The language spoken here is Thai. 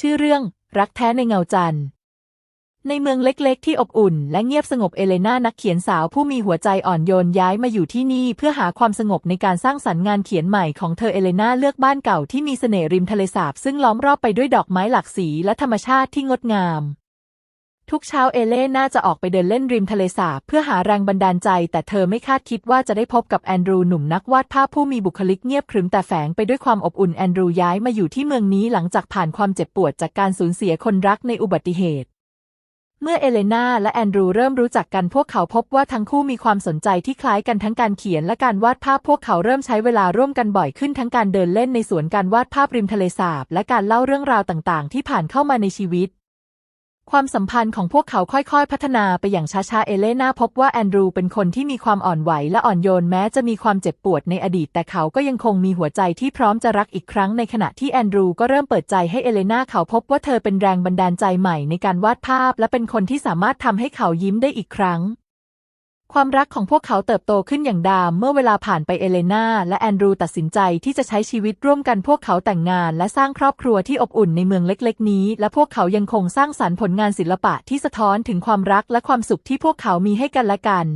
ชื่อเรื่อง รักแท้ในเงาจันทร์ ในเมืองเล็กๆ ที่อบอุ่น และเงียบสงบเอเลนานักเขียนสาวผู้มีหัวใจอ่อนโยนย้ายมาอยู่ที่นี่เพื่อหาความสงบในการสร้างสรรค์งานเขียนใหม่ของเธอเอเลนาเลือกบ้านเก่าที่มีเสน่ห์ริมทะเลสาบซึ่งล้อมรอบไปด้วยดอกไม้หลากสีและธรรมชาติที่งดงาม ทุกเช้าเอเล่น่าจะออกไปเดินเล่นริมทะเลสาบเพื่อหาแรงบันดาลใจ แต่เธอไม่คาดคิดว่าจะได้พบกับแอนดรูหนุ่มนักวาดภาพผู้มีบุคลิกเงียบขรึมแต่แฝงไปด้วยความอบอุ่นแอนดรูย้ายมาอยู่ที่เมืองนี้หลังจากผ่านความเจ็บปวดจากการสูญเสียคนรักในอุบัติเหตุเมื่อเอเลนาและแอนดรูเริ่มรู้จักกันพวกเขาพบว่าทั้งคู่มีความสนใจที่คล้ายกันทั้งการเขียนและการวาดภาพพวกเขาเริ่มใช้เวลาร่วมกันบ่อยขึ้นทั้งการเดินเล่นในสวนการวาดภาพริมทะเลสาบ และการเล่าเรื่องราวต่างๆ ที่ผ่านเข้ามาในชีวิต ความสัมพันธ์ของพวกเขาค่อยๆ พัฒนาไปอย่างช้าๆ เอเลนาพบว่าแอนดรูเป็นคนที่มีความอ่อนไหวและอ่อนโยนแม้จะมีความเจ็บปวดในอดีต แต่เขาก็ยังคงมีหัวใจที่พร้อมจะรักอีกครั้งในขณะที่แอนดรูก็เริ่มเปิดใจให้เอเลนาเขาพบว่าเธอเป็นแรงบันดาลใจใหม่ในการวาดภาพ และเป็นคนที่สามารถทำให้เขายิ้มได้อีกครั้ง ความรักของพวกเขาเติบโตขึ้นอย่างดามเมื่อเวลาผ่านไปเอเลนาและแอนดรูตัดสินใจที่จะใช้ชีวิตร่วมกันพวกเขาแต่งงานและสร้างครอบครัวที่อบอุ่นในเมืองเล็กๆ นี้ และพวกเขายังคงสร้างสรรค์ผลงานศิลปะที่สะท้อนถึงความรักและความสุขที่พวกเขามีให้กันและกัน